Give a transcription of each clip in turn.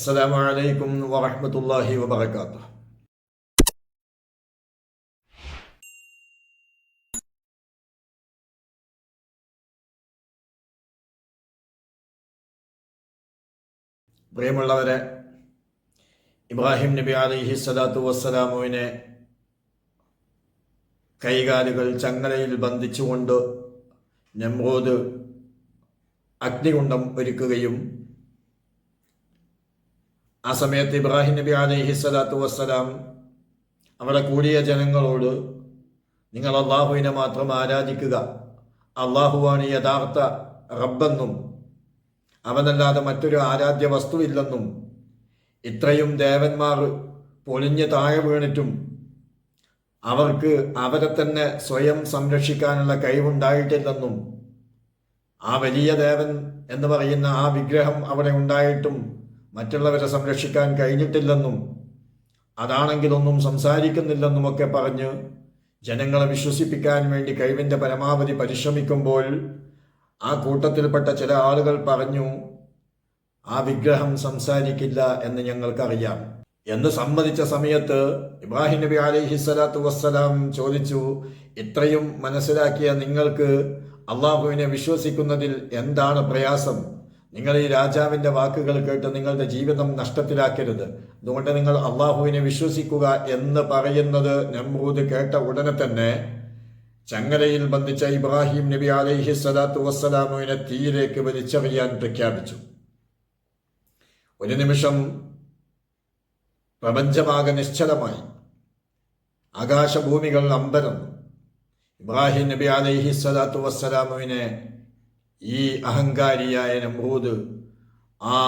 അസ്സലാമു അലൈക്കും വറഹ്മത്തുള്ളാഹി വാത്ത പ്രിയമുള്ളവരെ ഇബ്രാഹിം നബി അലിഹി സ്വലാത്തു വസ്സലാമുവിനെ കൈകാലുകൾ ചങ്ങലയിൽ ബന്ധിച്ചുകൊണ്ട് നെമ്പോത് അഗ്നികുണ്ടം ഒരുക്കുകയും ആ സമയത്ത് ഇബ്രാഹിം നബി അലൈഹി സ്വലാത്തു വസ്സലാം അവിടെ കൂടിയ ജനങ്ങളോട് നിങ്ങൾ അള്ളാഹുവിനെ മാത്രം ആരാധിക്കുക. അള്ളാഹുവാണ് യഥാർത്ഥ റബ്ബെന്നും അവനല്ലാതെ മറ്റൊരു ആരാധ്യ വസ്തുവില്ലെന്നും ഇത്രയും ദേവന്മാർ പൊളിഞ്ഞ് താഴെ വീണിട്ടും അവർക്ക് അവരെ തന്നെ സ്വയം സംരക്ഷിക്കാനുള്ള കഴിവുണ്ടായിട്ടില്ലെന്നും ആ വലിയ ദേവൻ എന്ന് പറയുന്ന ആ വിഗ്രഹം അവിടെ ഉണ്ടായിട്ടും മറ്റുള്ളവരെ സംരക്ഷിക്കാൻ കഴിഞ്ഞിട്ടില്ലെന്നും അതാണെങ്കിലൊന്നും സംസാരിക്കുന്നില്ലെന്നുമൊക്കെ പറഞ്ഞ് ജനങ്ങളെ വിശ്വസിപ്പിക്കാൻ വേണ്ടി കഴിവിന്റെ പരമാവധി പരിശ്രമിക്കുമ്പോൾ ആ കൂട്ടത്തിൽപ്പെട്ട ചില ആളുകൾ പറഞ്ഞു ആ വിഗ്രഹം സംസാരിക്കില്ല എന്ന് ഞങ്ങൾക്കറിയാം. എന്ന് സമ്മതിച്ച സമയത്ത് ഇബ്രാഹിം നബി അലൈഹി സ്വലാത്തു വസ്സലാം ചോദിച്ചു ഇത്രയും മനസ്സിലാക്കിയ നിങ്ങൾക്ക് അള്ളാഹുവിനെ വിശ്വസിക്കുന്നതിൽ എന്താണ് പ്രയാസം? നിങ്ങൾ ഈ രാജാവിന്റെ വാക്കുകൾ കേട്ട് നിങ്ങളുടെ ജീവിതം നഷ്ടത്തിലാക്കരുത്. അതുകൊണ്ട് നിങ്ങൾ അള്ളാഹുവിനെ വിശ്വസിക്കുക എന്ന് പറയുന്നത് നമ്രൂദ് കേട്ട ഉടനെ തന്നെ ചങ്ങലയിൽ ബന്ധിച്ച ഇബ്രാഹിം നബി അലൈഹി സ്വലാത്തു വസ്സലാമുവിനെ തീയിലേക്ക് വലിച്ചെറിയാൻ പ്രഖ്യാപിച്ചു. ഒരു നിമിഷം പ്രപഞ്ചമാകെ നിശ്ചലമായി. ആകാശഭൂമികൾ അമ്പരന്നു. ഇബ്രാഹിം നബി അലൈഹി സ്വലാത്തു വസ്സലാമുവിനെ ഈ അഹങ്കാരിയായ നമ്രൂദ് ആ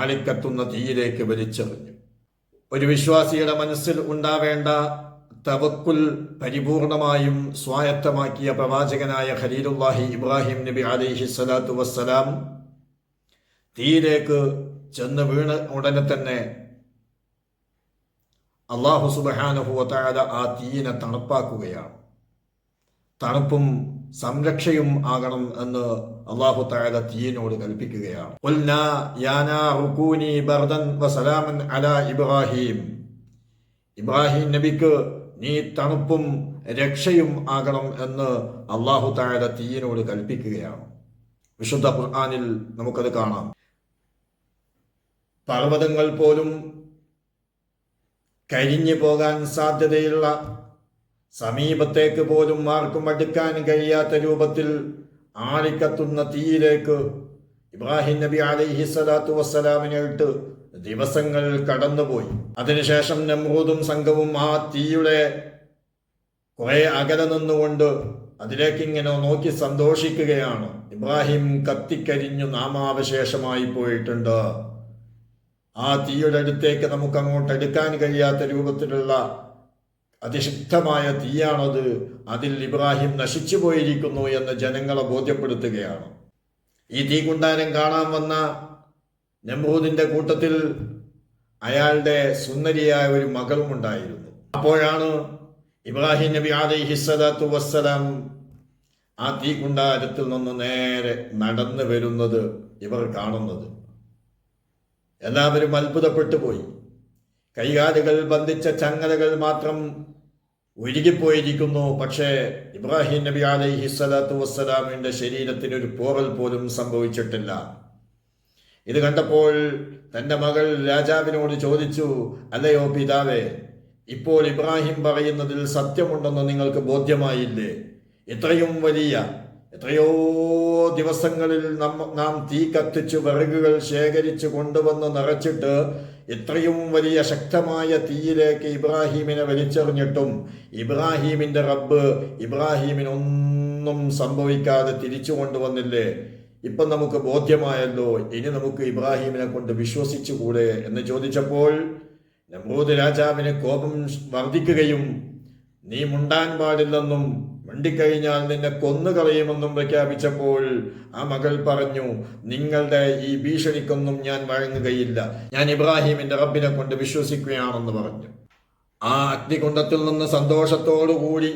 ആളിക്കത്തുന്ന തീയിലേക്ക് വലിച്ചെറിഞ്ഞു. ഒരു വിശ്വാസിയുടെ മനസ്സിൽ ഉണ്ടാവേണ്ട തവക്കുൽ പരിപൂർണമായും സ്വായത്തമാക്കിയ പ്രവാചകനായ ഖലീലുല്ലാഹി ഇബ്രാഹിം നബി അലിഹി സ്വലാത്തു വസ്സലാം തീയിലേക്ക് ചെന്ന് വീണ ഉടനെ തന്നെ അള്ളാഹു സുബാനുഭവത്തായ ആ തീയിനെ തണുപ്പാക്കുകയാണ്. തണുപ്പും സംരക്ഷയും ആകണം എന്ന് അള്ളാഹു താല തീയനോട് കൽപ്പിക്കുകയാണ്. ഇബ്രാഹിം. ഇബ്രാഹിം നബിക്ക് നീ തണുപ്പും രക്ഷയും ആകണം എന്ന് അള്ളാഹു താല തീയനോട് കൽപ്പിക്കുകയാണ്. വിശുദ്ധ ഖുർആാനിൽ നമുക്കത് കാണാം. പർവതങ്ങൾ പോലും കരിഞ്ഞു പോകാൻ സാധ്യതയുള്ള സമീപത്തേക്ക് പോലും ആർക്കും അടുക്കാൻ കഴിയാത്ത രൂപത്തിൽ ആളിക്കത്തുന്ന തീയിലേക്ക് ഇബ്രാഹിം നബി അലൈഹി സ്വലാത്തു വസ്സലാമിനെ ഇട്ട് ദിവസങ്ങൾ കടന്നുപോയി. അതിനുശേഷം നമ്രൂദും സംഘവും ആ തീയുടെ കുറെ അകലെ നിന്നുകൊണ്ട് അതിലേക്ക് ഇങ്ങനെ നോക്കി സന്തോഷിക്കുകയാണ്. ഇബ്രാഹിം കത്തിക്കരിഞ്ഞു നാമാവശേഷമായി പോയിട്ടുണ്ട്. ആ തീയുടെ അടുത്തേക്ക് നമുക്ക് അങ്ങോട്ട് എടുക്കാൻ കഴിയാത്ത രൂപത്തിലുള്ള അതിശക്തമായ തീയാണത്. അതിൽ ഇബ്രാഹിം നശിച്ചു പോയിരിക്കുന്നു എന്ന് ജനങ്ങളെ ബോധ്യപ്പെടുത്തുകയാണ്. ഈ തീകുണ്ടാരം കാണാൻ വന്ന നെമ്പൂതിന്റെ കൂട്ടത്തിൽ അയാളുടെ സുന്ദരിയായ ഒരു മകളും ഉണ്ടായിരുന്നു. അപ്പോഴാണ് ഇബ്രാഹിം നബി അലൈഹി സ്വലാത്തു വസ്സലാം ആ തീകുണ്ടാരത്തിൽ നിന്ന് നേരെ നടന്നു വരുന്നത് ഇവർ കാണുന്നത്. എല്ലാവരും അത്ഭുതപ്പെട്ടു പോയി. കൈകാലുകൾ ബന്ധിച്ച ചങ്ങലകൾ മാത്രം ഉരുകിപ്പോയിരിക്കുന്നു. പക്ഷേ ഇബ്രാഹിം നബി അലൈഹി സ്വലാത്തു വസ്സലാമിന്റെ ശരീരത്തിന് ഒരു പോറൽ പോലും സംഭവിച്ചിട്ടില്ല. ഇത് കണ്ടപ്പോൾ തന്റെ മകൾ രാജാവിനോട് ചോദിച്ചു അല്ലയോ പിതാവേ ഇപ്പോൾ ഇബ്രാഹിം പറയുന്നതിൽ സത്യമുണ്ടെന്ന് നിങ്ങൾക്ക് ബോധ്യമായില്ലേ? ഇത്രയും വലിയ എത്രയോ ദിവസങ്ങളിൽ നമ്മ നാം തീ കത്തിച്ച് വിറകുകൾ ശേഖരിച്ച് കൊണ്ടുവന്ന് നിറച്ചിട്ട് ഇത്രയും വലിയ ശക്തമായ തീയിലേക്ക് ഇബ്രാഹീമിനെ വലിച്ചെറിഞ്ഞിട്ടും ഇബ്രാഹീമിന്റെ റബ്ബ് ഇബ്രാഹീമിനൊന്നും സംഭവിക്കാതെ തിരിച്ചു കൊണ്ടുവന്നില്ലേ? ഇപ്പം നമുക്ക് ബോധ്യമായല്ലോ ഇനി നമുക്ക് ഇബ്രാഹീമിനെ കൊണ്ട് വിശ്വസിച്ചുകൂടെ എന്ന് ചോദിച്ചപ്പോൾ നമ്രൂദ് രാജാവിന് കോപം വർദ്ധിക്കുകയും നീ മുണ്ടാൻ പാടില്ലെന്നും മിണ്ടിക്കഴിഞ്ഞാൽ നിന്നെ കൊന്നുകളയുമെന്നും പ്രഖ്യാപിച്ചപ്പോൾ ആ മകൾ പറഞ്ഞു നിങ്ങളുടെ ഈ ഭീഷണിക്കൊന്നും ഞാൻ വഴങ്ങുകയില്ല. ഞാൻ ഇബ്രാഹിമിന്റെ റബ്ബിനെ കൊണ്ട് വിശ്വസിക്കുകയാണെന്ന് പറഞ്ഞു. ആ അഗ്നികുണ്ടത്തിൽ നിന്ന് സന്തോഷത്തോടുകൂടി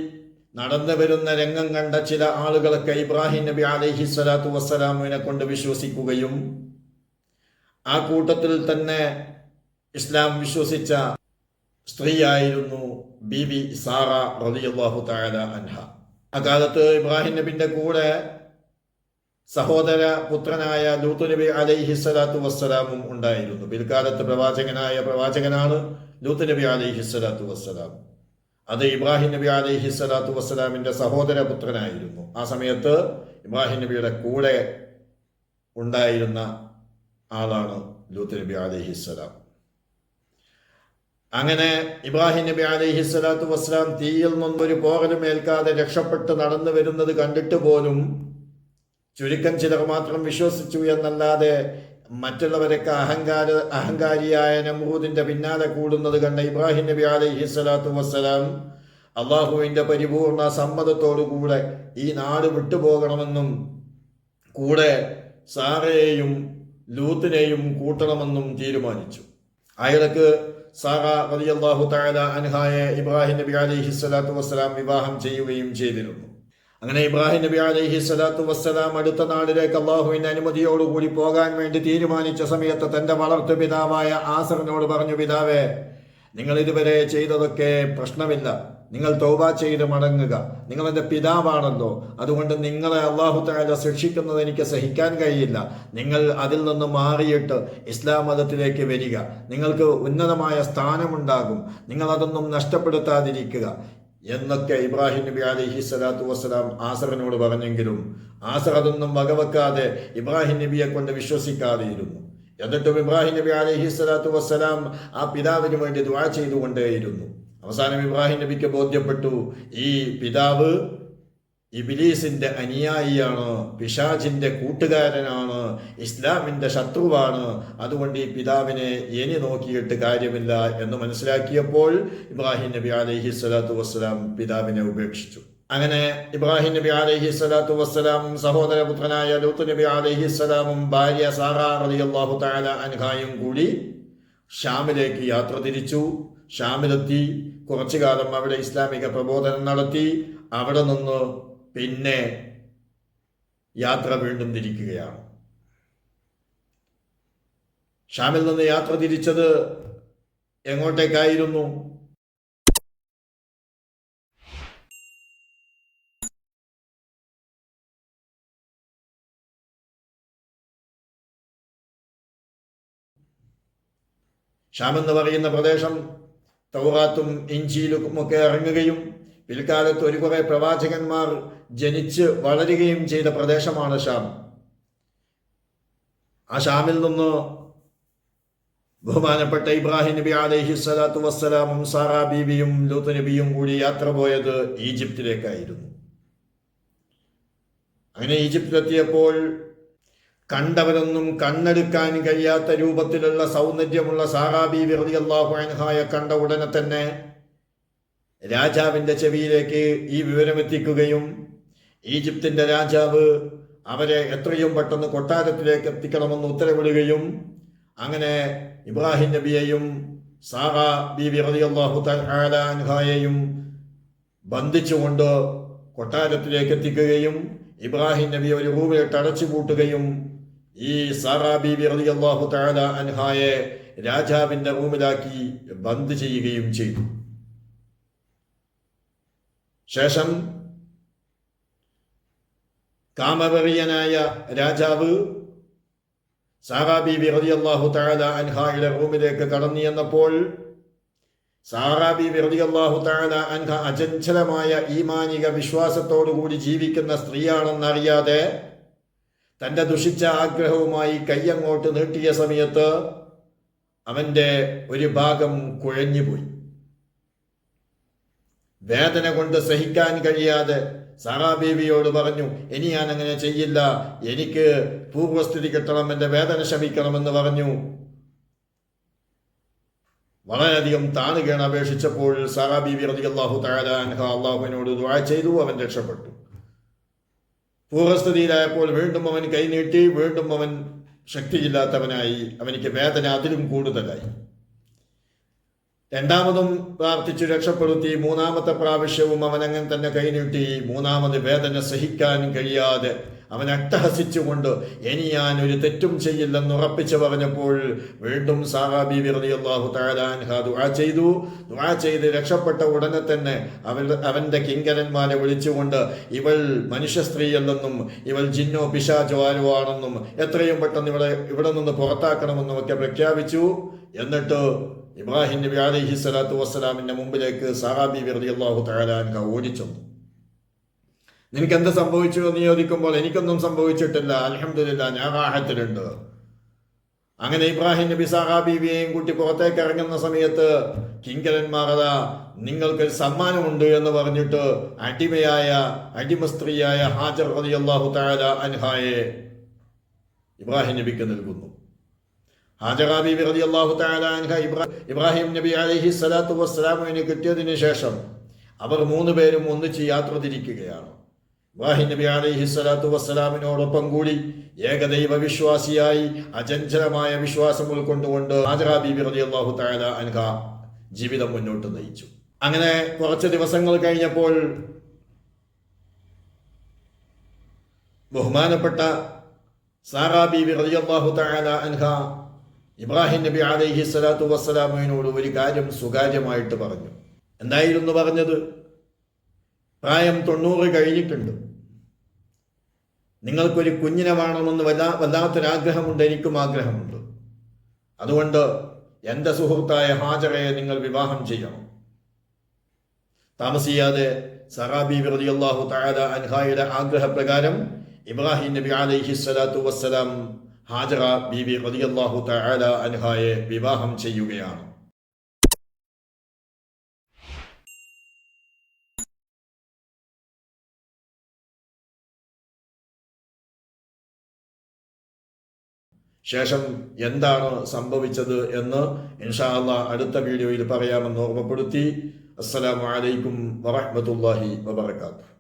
നടന്നു വരുന്ന രംഗം കണ്ട ചില ആളുകളൊക്കെ ഇബ്രാഹിം നബി അലൈഹി സ്വലാത്തു വസ്സലാമുവിനെ കൊണ്ട് വിശ്വസിക്കുകയും ആ കൂട്ടത്തിൽ തന്നെ ഇസ്ലാം വിശ്വസിച്ച സ്ത്രീയായിരുന്നു ബി ബി സാറ റളിയല്ലാഹു തആല അൻഹ. അക്കാലത്ത് ഇബ്രാഹിം നബിന്റെ കൂടെ സഹോദര പുത്രനായ ലൂത്തു നബി അലൈഹി സ്വലാത്തു വസ്സലാമും ഉണ്ടായിരുന്നു. പിൽക്കാലത്ത് പ്രവാചകനായ പ്രവാചകനാണ് ലൂത്ത് നബി അലൈഹി സ്വലാത്തു വസ്സലാം. അത് ഇബ്രാഹിം നബി അലൈഹി സ്വലാത്തു വസ്സലാമിന്റെ സഹോദര പുത്രനായിരുന്നു. ആ സമയത്ത് ഇബ്രാഹിം നബിയുടെ കൂടെ ഉണ്ടായിരുന്ന ആളാണ് ലൂത്ത് നബി അലൈഹി സ്വലാം. അങ്ങനെ ഇബ്രാഹിം നബി അലൈഹി സ്വലാത്തു വസ്സലാം തീയിൽ നിന്നൊരു പോകലും ഏൽക്കാതെ രക്ഷപ്പെട്ട് നടന്നു വരുന്നത് കണ്ടിട്ട് പോലും ചുരുക്കം ചിലർ മാത്രം വിശ്വസിച്ചു എന്നല്ലാതെ മറ്റുള്ളവരൊക്കെ അഹങ്കാര അഹങ്കാരിയായ നമൂദിന്റെ പിന്നാലെ കൂടുന്നത് കണ്ട ഇബ്രാഹിം നബി അലൈഹി സ്വലാത്തു വസ്സലാം അള്ളാഹുവിന്റെ പരിപൂർണ സമ്മതത്തോടുകൂടെ ഈ നാട് വിട്ടുപോകണമെന്നും കൂടെ സാറയെയും ലൂത്തിനെയും കൂട്ടണമെന്നും തീരുമാനിച്ചു. അയാൾക്ക് സാറ റലിയാഹു തആല അൻഹായെ ഇബ്രാഹിം നബി അലൈഹി സ്വലാത്തു വസ്സലാം വിവാഹം ചെയ്യുകയും ചെയ്തിരുന്നു. അങ്ങനെ ഇബ്രാഹിം നബി അലൈഹി സ്വലാത്തു വസ്സലാം അടുത്ത നാളിലേക്ക് അള്ളാഹുവിന്റെ അനുമതിയോടുകൂടി പോകാൻ വേണ്ടി തീരുമാനിച്ച സമയത്ത് തന്റെ വളർത്തു പിതാവായ ആസറിനോട് പറഞ്ഞു പിതാവേ നിങ്ങൾ ഇതുവരെ ചെയ്തതൊക്കെ പ്രശ്നമില്ല. നിങ്ങൾ തൗബ ചെയ്ത് മടങ്ങുക. നിങ്ങൾ എന്റെ പിതാവാണല്ലോ അതുകൊണ്ട് നിങ്ങളെ അള്ളാഹു താല ശിക്ഷിക്കുന്നത് എനിക്ക് സഹിക്കാൻ കഴിയില്ല. നിങ്ങൾ അതിൽ നിന്ന് മാറിയിട്ട് ഇസ്ലാം മതത്തിലേക്ക് വരിക. നിങ്ങൾക്ക് ഉന്നതമായ സ്ഥാനമുണ്ടാകും. നിങ്ങൾ അതൊന്നും നഷ്ടപ്പെടുത്താതിരിക്കുക. എന്നൊക്കെ ഇബ്രാഹിം നബി അലിഹി സ്വലാത്തു വസ്സലാം ആസറിനോട് പറഞ്ഞെങ്കിലും ആസർ അതൊന്നും വകവെക്കാതെ ഇബ്രാഹിം നബിയെ കൊണ്ട് വിശ്വസിക്കാതെയിരുന്നു. എന്നിട്ടും ഇബ്രാഹിം നബി അലിഹി സ്വലാത്തു വസ്സലാം ആ പിതാവിന് വേണ്ടി ദുആ ചെയ്തുകൊണ്ടേയിരുന്നു. അവസാനം ഇബ്രാഹിം നബിക്ക് ബോധ്യപ്പെട്ടു ഈ പിതാവ് ഇബിലീസിന്റെ അനുയായിയാണ് പിശാജിന്റെ കൂട്ടുകാരനാണ് ഇസ്ലാമിന്റെ ശത്രുവാണ്. അതുകൊണ്ട് ഈ പിതാവിനെ എനി നോക്കിയിട്ട് കാര്യമില്ല എന്ന് മനസ്സിലാക്കിയപ്പോൾ ഇബ്രാഹിം നബി അലൈഹി സ്വലാത്തു വസ്സലാം പിതാവിനെ ഉപേക്ഷിച്ചു. അങ്ങനെ ഇബ്രാഹിം നബി അലൈഹി സ്വലാത്തു വസ്സലാം സഹോദരപുത്രനായ ലൂത്ത് നബി അലൈഹി സ്വലാമും ഭാര്യ സാറ റളിയല്ലാഹു താല അൻഹായും കൂടി ഷാമിലേക്ക് യാത്ര തിരിച്ചു. ഷാമിലെത്തി. കുറച്ചു കാലം അവിടെ ഇസ്ലാമിക പ്രബോധനം നടത്തി. അവിടെ നിന്ന് പിന്നെ യാത്ര വീണ്ടും തിരിക്കുകയാണ്. ഷാമിൽ നിന്ന് യാത്ര തിരിച്ചത് എങ്ങോട്ടേക്കായിരുന്നു? ഷാം എന്ന് പറയുന്ന പ്രദേശം തൗറാത്തും ഇഞ്ചിയിലും ഒക്കെ ഇറങ്ങുകയും പിൽക്കാലത്ത് ഒരു കുറെ പ്രവാചകന്മാർ ജനിച്ച് വളരുകയും ചെയ്ത പ്രദേശമാണ് ഷാം ആ ഷാമിൽ നിന്ന് ബഹുമാനപ്പെട്ട ഇബ്രാഹിം നബി അലൈഹി സ്വലാത്തു വസ്സലാമും സാറാ ബീബിയും ലൂത്ത് നബിയും കൂടി യാത്ര പോയത് ഈജിപ്തിലേക്കായിരുന്നു. അങ്ങനെ ഈജിപ്തിലെത്തിയപ്പോൾ കണ്ടവരൊന്നും കണ്ണെടുക്കാൻ കഴിയാത്ത രൂപത്തിലുള്ള സൗന്ദര്യമുള്ള സാറാബി വിറതി അള്ളാഹു അൻഹായ കണ്ട ഉടനെ തന്നെ രാജാവിന്റെ ചെവിയിലേക്ക് ഈ വിവരമെത്തിക്കുകയും ഈജിപ്തിന്റെ രാജാവ് അവരെ എത്രയും പെട്ടെന്ന് കൊട്ടാരത്തിലേക്ക് എത്തിക്കണമെന്ന് ഉത്തരവിടുകയും അങ്ങനെ ഇബ്രാഹിം നബിയെയും സാറ ബീവി റളിയല്ലാഹു തആല അൻഹായെയും ബന്ധിച്ചുകൊണ്ട് കൊട്ടാരത്തിലേക്ക് എത്തിക്കുകയും ഇബ്രാഹിം നബി ഒരു റൂമിലിട്ട് അടച്ചു ഈ സാറാ ബീബി റളിയല്ലാഹു തആല അൻഹായെ രാജാവിന്റെ റൂമിലാക്കി ബന്ദ് ചെയ്യുകയും ചെയ്തു. ശേഷം കാമവെറിയനായ രാജാവ് സാറാ ബീബി തആല അൻഹായുടെ റൂമിലേക്ക് കടന്നു ചെന്നപ്പോൾ സാറാ ബീബി തആല അൻഹ അചഞ്ചലമായ ഈമാനിക വിശ്വാസത്തോടുകൂടി ജീവിക്കുന്ന സ്ത്രീയാണെന്നറിയാതെ തന്റെ ദുഷിച്ച ആഗ്രഹവുമായി കൈയങ്ങോട്ട് നീട്ടിയ സമയത്ത് അവന്റെ ഒരു ഭാഗം കുഴഞ്ഞുപോയി. വേദന കൊണ്ട് സഹിക്കാൻ കഴിയാതെ സാറാ ബേബിയോട് പറഞ്ഞു ഇനി ഞാൻ അങ്ങനെ ചെയ്യില്ല. എനിക്ക് പൂർവസ്ഥിതി കിട്ടണം എന്റെ വേദന ശമിക്കണമെന്ന് പറഞ്ഞു. വളരെയധികം താണുകയാണ് അപേക്ഷിച്ചപ്പോൾ സാറാ റളിയല്ലാഹു തആല അൻഹ അള്ളാഹുവിനോട് ദുആ ചെയ്തു അവൻ രക്ഷപ്പെട്ടു. പൂർവസ്ഥിതിയിലായപ്പോൾ വീണ്ടും അവൻ കൈനീട്ടി വീണ്ടും അവൻ ശക്തിയില്ലാത്തവനായി. അവനിക്ക് വേദന അതിലും കൂടുതലായി. രണ്ടാമതും പ്രാർത്ഥിച്ചു രക്ഷപ്പെടുത്തി. മൂന്നാമത്തെ പ്രാവശ്യവും അവൻ അങ്ങനെ തന്നെ കൈനീട്ടി മൂന്നാമത് വേദന സഹിക്കാൻ കഴിയാതെ അവൻ അട്ടഹസിച്ചുകൊണ്ട് ഇനി ഞാൻ ഒരു തെറ്റും ചെയ്യില്ലെന്ന് ഉറപ്പിച്ചു പറഞ്ഞപ്പോൾ വീണ്ടും സാഹാബി തആല ആ ദുആ ചെയ്തു. ദുആ ചെയ്ത് രക്ഷപ്പെട്ട ഉടനെ തന്നെ അവൻ അവന്റെ കിങ്കരന്മാരെ വിളിച്ചുകൊണ്ട് ഇവൾ മനുഷ്യ സ്ത്രീയല്ലെന്നും ഇവൾ ജിന്നോ പിശാചോ ആരോ ആണെന്നും എത്രയും പെട്ടെന്ന് ഇവിടെ ഇവിടെ നിന്ന് പുറത്താക്കണമെന്നും ഒക്കെ പ്രഖ്യാപിച്ചു. എന്നിട്ട് ഇബ്രാഹിം നബി അലൈഹി സ്വലാത്തു വസ്സലാമിന്റെ മുമ്പിലേക്ക് സഹാബി ബീബി റളിയല്ലാഹു ഓടിച്ചു നിനക്ക് എന്ത് സംഭവിച്ചു എന്ന് ചോദിക്കുമ്പോൾ എനിക്കൊന്നും സംഭവിച്ചിട്ടില്ല. അലഹമില്ല ഞാൻ റാഹത്തിലുണ്ട്. അങ്ങനെ ഇബ്രാഹിം നബി സാഹാ ബീവിയെയും കൂട്ടി പുറത്തേക്ക് ഇറങ്ങുന്ന സമയത്ത് കിങ്കരന്മാർ അതാ നിങ്ങൾക്ക് സമ്മാനമുണ്ട് എന്ന് പറഞ്ഞിട്ട് അടിമയായ അടിമ സ്ത്രീയായ ഹാജർ റളിയല്ലാഹു തആല അൻഹായെ ഇബ്രാഹിം നബിക്ക് നൽകുന്നു. ഹാജറ തആല അൻഹ ഇബ്രാഹിം നബി അലഹി സ്വലാത്തു വസ്സലാമിന് കിട്ടിയതിനു ശേഷം അവർ മൂന്ന് പേരും ഒന്നിച്ച് യാത്ര തിരിക്കുകയാണ്. ഇബ്രാഹിം നബി അലൈഹി സ്വലാത്തു വസ്സലാമിനോടൊപ്പം കൂടി ഏകദൈവ വിശ്വാസിയായി അചഞ്ചലമായ വിശ്വാസം ഉൾക്കൊണ്ടുകൊണ്ട് ഹാജറ റളിയല്ലാഹു തആല അൻഹ ജീവിതം മുന്നോട്ട് നയിച്ചു. അങ്ങനെ കുറച്ച് ദിവസങ്ങൾ കഴിഞ്ഞപ്പോൾ ബഹുമാനപ്പെട്ട സാറാ ബീബി റളിയല്ലാഹു തആല അൻഹ ഇബ്രാഹിം നബി അലൈഹി സ്വലാത്തു വസ്സലാമിനോട് ഒരു കാര്യം സ്വകാര്യമായിട്ട് പറഞ്ഞു. എന്തായിരുന്നു പറഞ്ഞത്? പ്രായം തൊണ്ണൂറ് കഴിഞ്ഞിട്ടുണ്ട്. നിങ്ങൾക്കൊരു കുഞ്ഞിനെ വേണമെന്ന് വല്ലാ വല്ലാത്തൊരാഗ്രഹമുണ്ട് എനിക്കും ആഗ്രഹമുണ്ട്. അതുകൊണ്ട് എന്റെ സുഹൃത്തായ ഹാജറയെ നിങ്ങൾ വിവാഹം ചെയ്യണം. താമസിയാതെ സറാബി റളിയല്ലാഹു തആല അൻഹായുടെ ആഗ്രഹപ്രകാരം ഇബ്രാഹിം നബി അലൈഹി സ്വലാത്തു വസ്സലാം ഹാജറ ബീബി റളിയല്ലാഹു തആല അൻഹായെ വിവാഹം ചെയ്യുകയാണ്. ശേഷം എന്താണ് സംഭവിച്ചത് എന്ന് ഇൻഷാല്ല അടുത്ത വീഡിയോയിൽ പറയാമെന്ന് ഓർമ്മപ്പെടുത്തി. അസ്സലാമു അലൈക്കും വറഹ്മത്തുള്ളാഹി വബറകാതുഹു.